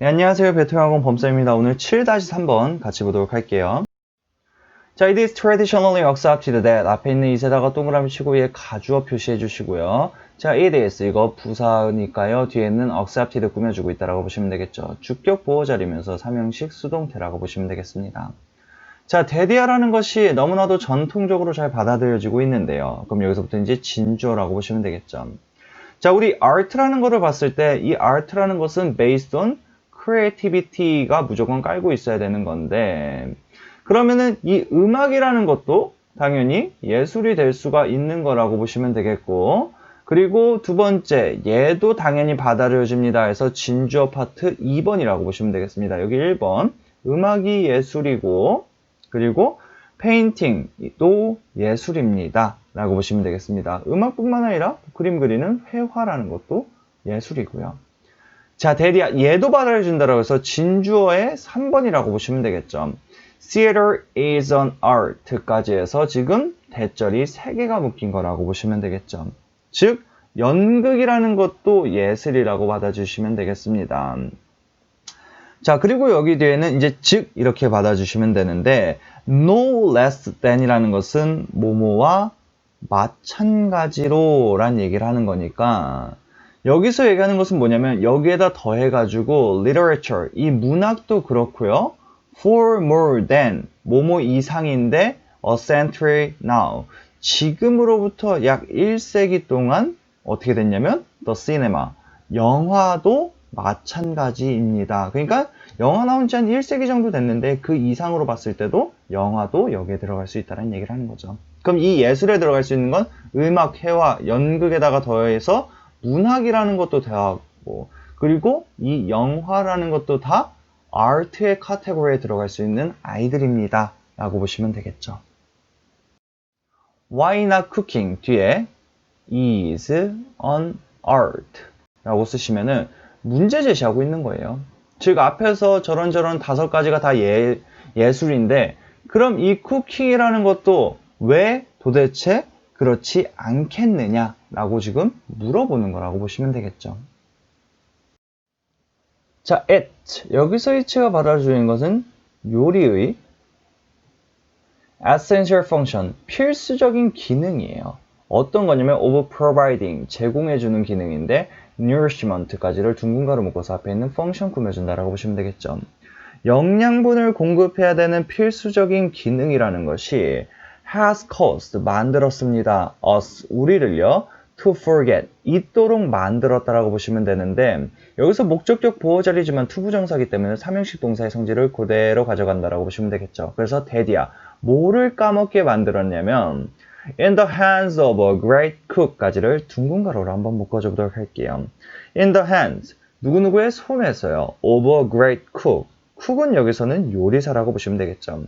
네, 안녕하세요. 베트남학원 범쌤입니다. 오늘 7-3번 같이 보도록 할게요. 자, it is traditionally accepted that 앞에 있는 이세다가 동그라미 치고 위에 가주어 표시해 주시고요. 자, it is 이거 부사니까요. 뒤에는 accepted 꾸며주고 있다라고 보시면 되겠죠. 주격 보호 자리면서 삼형식 수동태라고 보시면 되겠습니다. 자, 데디아라는 것이 너무나도 전통적으로 잘 받아들여지고 있는데요. 그럼 여기서부터 이제 진주어라고 보시면 되겠죠. 자, 우리 art라는 거를 봤을 때 이 art라는 것은 based on creativity가 무조건 깔고 있어야 되는 건데 그러면은 이 음악이라는 것도 당연히 예술이 될 수가 있는 거라고 보시면 되겠고 그리고 두 번째 얘도 당연히 받아들여집니다 해서 진주어 파트 2번이라고 보시면 되겠습니다. 여기 1번 음악이 예술이고 그리고 페인팅도 예술입니다. 라고 보시면 되겠습니다. 음악뿐만 아니라 그림 그리는 회화라는 것도 예술이고요. 자, 대리야, 얘도 받아준다고 해서 진주어의 3번이라고 보시면 되겠죠. Theater is an art까지 해서 지금 대절이 3개가 묶인 거라고 보시면 되겠죠. 즉, 연극이라는 것도 예술이라고 받아주시면 되겠습니다. 자, 그리고 여기 뒤에는 이제 즉 이렇게 받아주시면 되는데 no less than이라는 것은 뭐뭐와 마찬가지로 란 얘기를 하는 거니까 여기서 얘기하는 것은 뭐냐면 여기에다 더해가지고 literature 이 문학도 그렇고요 for more than 뭐뭐 이상인데 a century now 지금으로부터 약 1세기 동안 어떻게 됐냐면 the cinema 영화도 마찬가지입니다. 그러니까 영화 나온 지 한 1세기 정도 됐는데 그 이상으로 봤을 때도 영화도 여기에 들어갈 수 있다는 얘기를 하는 거죠. 그럼 이 예술에 들어갈 수 있는 건 음악, 회화, 연극에다가 더해서 문학이라는 것도 더하고 그리고 이 영화라는 것도 다 아트의 카테고리에 들어갈 수 있는 아이들입니다. 라고 보시면 되겠죠. Why not cooking 뒤에 is an art 라고 쓰시면은 문제 제시하고 있는 거예요. 즉 앞에서 저런저런 다섯 가지가 다 예, 예술인데 그럼 이 쿠킹이라는 것도 왜 도대체 그렇지 않겠느냐라고 지금 물어보는 거라고 보시면 되겠죠. 자, it 여기서 it가 받아주는 것은 요리의 essential function 필수적인 기능이에요. 어떤 거냐면 of providing 제공해주는 기능인데 nourishment까지를 둥근 가로 묶어서 앞에 있는 function 꾸며준다라고 보시면 되겠죠. 영양분을 공급해야 되는 필수적인 기능이라는 것이 has caused 만들었습니다. us 우리를요 to forget 잊도록 만들었다라고 보시면 되는데 여기서 목적격 보호 자리지만 투부정사기 때문에 삼형식 동사의 성질을 그대로 가져간다라고 보시면 되겠죠. 그래서 대디야 뭐를 까먹게 만들었냐면 in the hands of a great cook까지를 둥근 가로로 한번 묶어줘 보도록 할게요. in the hands 누구누구의 손에서요 of a great cook 쿡은 여기서는 요리사라고 보시면 되겠죠.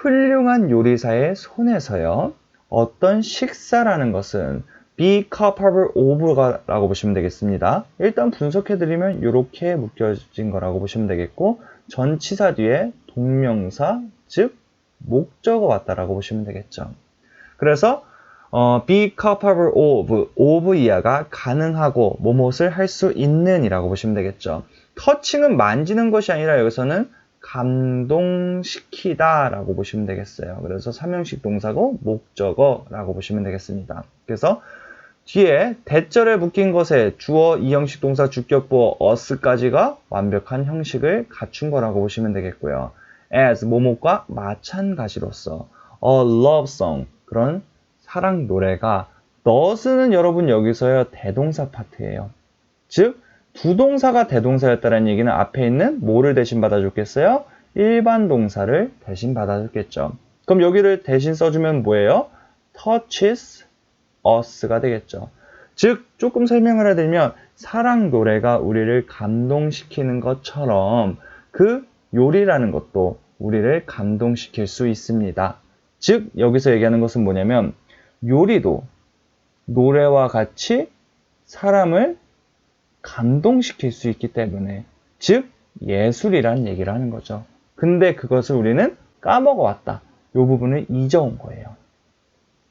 훌륭한 요리사의 손에서요. 어떤 식사라는 것은 be capable of라고 보시면 되겠습니다. 일단 분석해드리면 이렇게 묶여진 거라고 보시면 되겠고 전치사 뒤에 동명사 즉 목적어 왔다라고 보시면 되겠죠. 그래서 어, be capable of, of 이하가 가능하고 뭐뭇을 할 수 있는 이라고 보시면 되겠죠. 터칭은 만지는 것이 아니라 여기서는 감동시키다 라고 보시면 되겠어요. 그래서 삼형식 동사고 목적어라고 보시면 되겠습니다. 그래서 뒤에 대절에 묶인 것에 주어, 이형식 동사, 주격보어, us까지가 완벽한 형식을 갖춘 거라고 보시면 되겠고요. as, 모목과 마찬가지로서 a love song, 그런 사랑 노래가 not은 여러분 여기서요 대동사 파트예요. 즉 부동사가 대동사였다는 얘기는 앞에 있는 뭐를 대신 받아줬겠어요? 일반 동사를 대신 받아줬겠죠. 그럼 여기를 대신 써주면 뭐예요? touches us가 되겠죠. 즉 조금 설명을 해드리면 사랑 노래가 우리를 감동시키는 것처럼 그 요리라는 것도 우리를 감동시킬 수 있습니다. 즉 여기서 얘기하는 것은 뭐냐면 요리도 노래와 같이 사람을 감동시킬 수 있기 때문에 즉 예술이란 얘기를 하는 거죠. 근데 그것을 우리는 까먹어 왔다. 이 부분을 잊어온 거예요.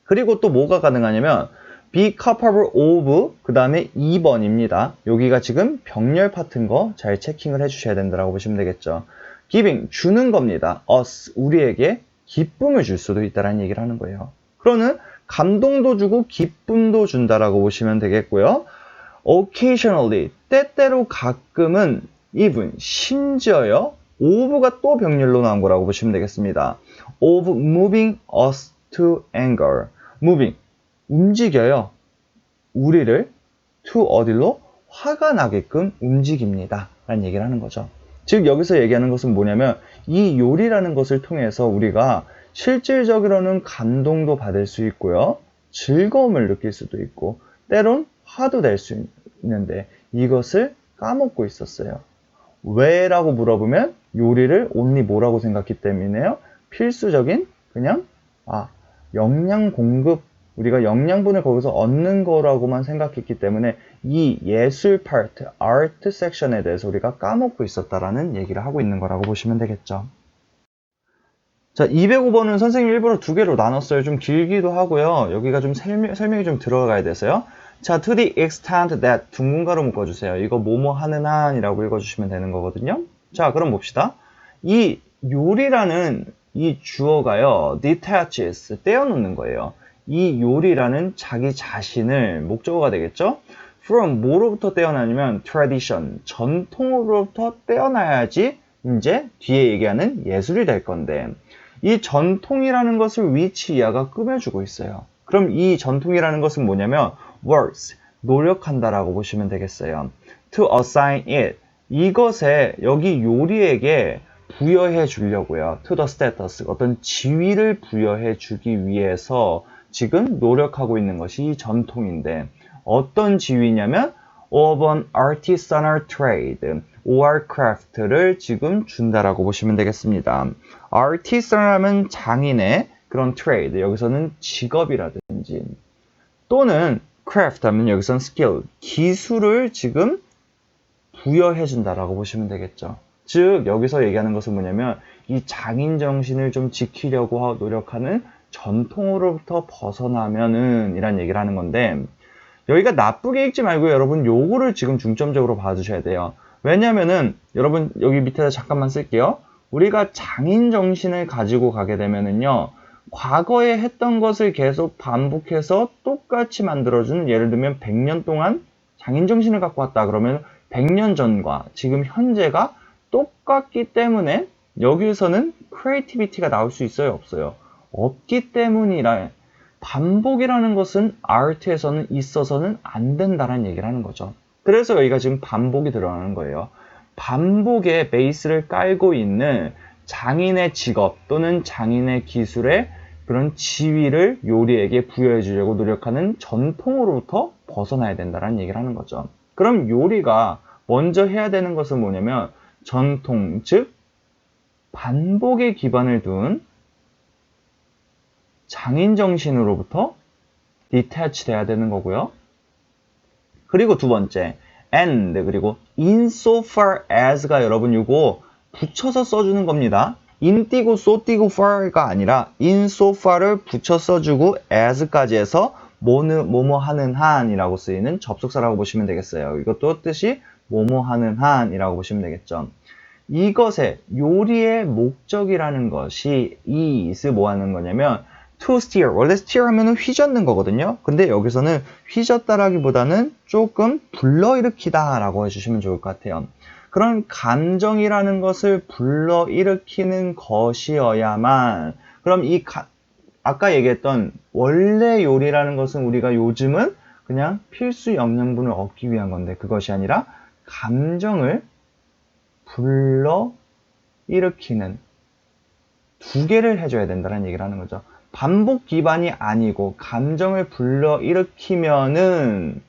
그리고 또 뭐가 가능하냐면 be capable of 그 다음에 2번입니다. 여기가 지금 병렬 파트인 거 잘 체킹을 해주셔야 된다고 보시면 되겠죠. giving 주는 겁니다. us 우리에게 기쁨을 줄 수도 있다라는 얘기를 하는 거예요. 그러는 감동도 주고 기쁨도 준다라고 보시면 되겠고요. Occasionally 때때로 가끔은 even 심지어요 of가 또 병렬로 나온 거라고 보시면 되겠습니다. of moving us to anger moving 움직여요. 우리를 to 어디로 화가 나게끔 움직입니다. 라는 얘기를 하는 거죠. 즉 여기서 얘기하는 것은 뭐냐면 이 요리라는 것을 통해서 우리가 실질적으로는 감동도 받을 수 있고요. 즐거움을 느낄 수도 있고 때론 화도 낼수 있는 데 이것을 까먹고 있었어요. 왜 라고 물어보면 요리를 온리 뭐라고 생각했기 때문에요. 필수적인 그냥 아 영양 공급 우리가 영양분을 거기서 얻는 거라고만 생각했기 때문에 이 예술 파트, 아트 섹션에 대해서 우리가 까먹고 있었다라는 얘기를 하고 있는 거라고 보시면 되겠죠. 자, 205번은 선생님 일부러 두 개로 나눴어요. 좀 길기도 하고요. 여기가 좀 설명, 설명이 좀 들어가야 돼서요. 자, to the extent that 둥근가로 묶어주세요. 이거 뭐뭐 하는 한이라고 읽어주시면 되는 거거든요. 자, 그럼 봅시다. 이 요리라는 이 주어가요, detaches, 떼어놓는 거예요. 이 요리라는 자기 자신을 목적어가 되겠죠? from 뭐로부터 떼어나냐면 tradition, 전통으로부터 떼어나야지 이제 뒤에 얘기하는 예술이 될 건데 이 전통이라는 것을 위치 이하가 꾸며주고 있어요. 그럼 이 전통이라는 것은 뭐냐면 works, 노력한다라고 보시면 되겠어요. to assign it, 이것에 여기 요리에게 부여해 주려고요. to the status, 어떤 지위를 부여해 주기 위해서 지금 노력하고 있는 것이 이 전통인데 어떤 지위냐면 of an artisanal trade or craft를 지금 준다라고 보시면 되겠습니다. artisan하면 장인의 그런 trade 여기서는 직업이라든지 또는 craft 하면 여기서는 skill 기술을 지금 부여해 준다라고 보시면 되겠죠. 즉 여기서 얘기하는 것은 뭐냐면 이 장인 정신을 좀 지키려고 노력하는 전통으로부터 벗어나면은 이란 얘기를 하는 건데 여기가 나쁘게 읽지 말고 여러분 요거를 지금 중점적으로 봐주셔야 돼요. 왜냐면은 여러분 여기 밑에다 잠깐만 쓸게요. 우리가 장인 정신을 가지고 가게 되면은요. 과거에 했던 것을 계속 반복해서 똑같이 만들어주는 예를 들면 100년 동안 장인 정신을 갖고 왔다 그러면 100년 전과 지금 현재가 똑같기 때문에 여기서는 크리에이티비티가 나올 수 있어요 없어요? 없기 때문이라 반복이라는 것은 아트에서는 있어서는 안 된다는 얘기를 하는 거죠. 그래서 여기가 지금 반복이 들어가는 거예요. 반복의 베이스를 깔고 있는 장인의 직업 또는 장인의 기술의 그런 지위를 요리에게 부여해 주려고 노력하는 전통으로부터 벗어나야 된다는 얘기를 하는 거죠. 그럼 요리가 먼저 해야 되는 것은 뭐냐면 전통, 즉 반복의 기반을 둔 장인 정신으로부터 디태치 돼야 되는 거고요. 그리고 두 번째, and 그리고 insofar as가 여러분 이거 붙여서 써주는 겁니다. In 띄고 so 띄고 far가 아니라 insofar를 붙여 써주고 as까지 해서 뭐는 뭐뭐 하는 한이라고 쓰이는 접속사라고 보시면 되겠어요. 이것도 뜻이 뭐뭐 하는 한이라고 보시면 되겠죠. 이것의 요리의 목적이라는 것이 이 it을 뭐 하는 거냐면 to steer. 원래 steer 하면은 휘젓는 거거든요. 근데 여기서는 휘젓다라기보다는 조금 불러일으키다 라고 해주시면 좋을 것 같아요. 그런 감정이라는 것을 불러일으키는 것이어야만 그럼 이 가, 아까 얘기했던 원래 요리라는 것은 우리가 요즘은 그냥 필수 영양분을 얻기 위한 건데 그것이 아니라 감정을 불러 일으키는 두 개를 해줘야 된다는 얘기를 하는 거죠. 반복 기반이 아니고 감정을 불러 일으키면은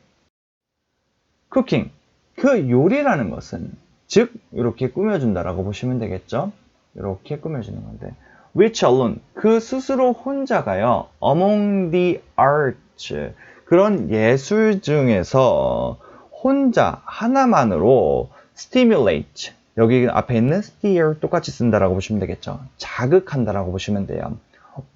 쿠킹 그 요리라는 것은 즉 이렇게 꾸며준다라고 보시면 되겠죠. 이렇게 꾸며주는 건데. Which alone? 그 스스로 혼자가요. Among the arts. 그런 예술 중에서 혼자 하나만으로 stimulate. 여기 앞에 있는 steer 똑같이 쓴다라고 보시면 되겠죠. 자극한다라고 보시면 돼요.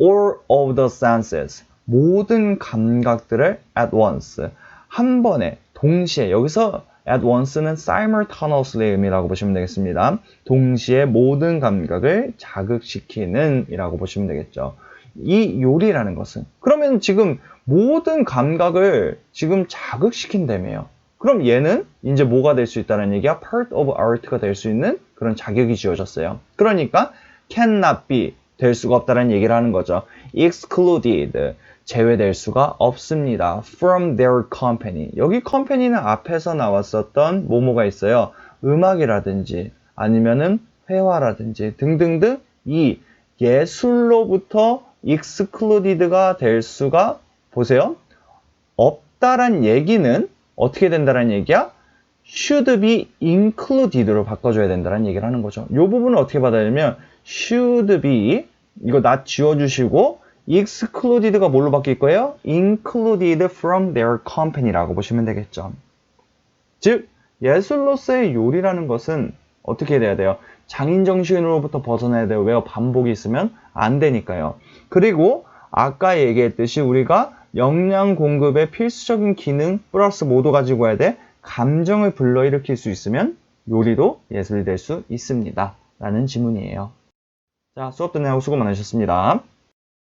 all of the senses. 모든 감각들을 at once. 한 번에 동시에. 여기서 at once는 simultaneously의 의미라고 보시면 되겠습니다. 동시에 모든 감각을 자극시키는 이라고 보시면 되겠죠. 이 요리라는 것은 그러면 지금 모든 감각을 지금 자극시킨다며요. 그럼 얘는 이제 뭐가 될 수 있다는 얘기야? part of art가 될 수 있는 그런 자격이 지어졌어요. 그러니까 cannot be 될 수가 없다는 얘기를 하는 거죠. excluded 제외될 수가 없습니다. from their company. 여기 company는 앞에서 나왔었던 뭐뭐가 있어요. 음악이라든지 아니면은 회화라든지 등등등 이 예술로부터 excluded가 될 수가 보세요. 없다란 얘기는 어떻게 된다는 얘기야? should be included로 바꿔줘야 된다는 얘기를 하는 거죠. 이 부분을 어떻게 받아야 되냐면 should be 이거 나 지워주시고 excluded가 뭘로 바뀔 거예요? included from their company라고 보시면 되겠죠. 즉 예술로서의 요리라는 것은 어떻게 돼야 돼요? 장인 정신으로부터 벗어나야 돼요. 왜요? 반복이 있으면 안 되니까요. 그리고 아까 얘기했듯이 우리가 영양 공급의 필수적인 기능 플러스 모두 가지고 와야 돼. 감정을 불러일으킬 수 있으면 요리도 예술이 될 수 있습니다. 라는 지문이에요. 자, 수업 듣느라고 수고 많으셨습니다.